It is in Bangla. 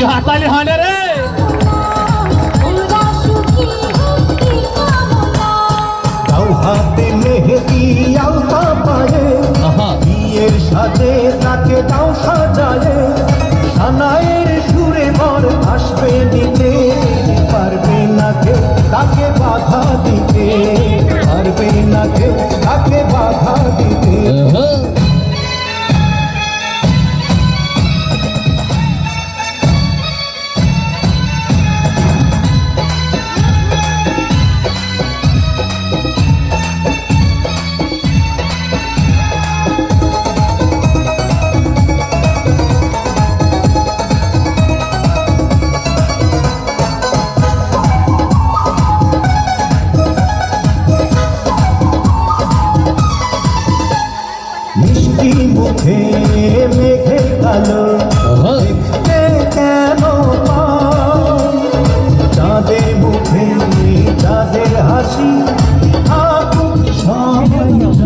যে হাতালি হানে রে। হাতে মেহেদি আলতা পায়ে বিয়ের সাথে তাকে দাও সাজায়ে সানায়ের সুরে বর আসবে নিতে পারবে না কেউ তাকে বাধা দিতে পারবে না কেউ মিষ্টি মুখে মেঘে কালো।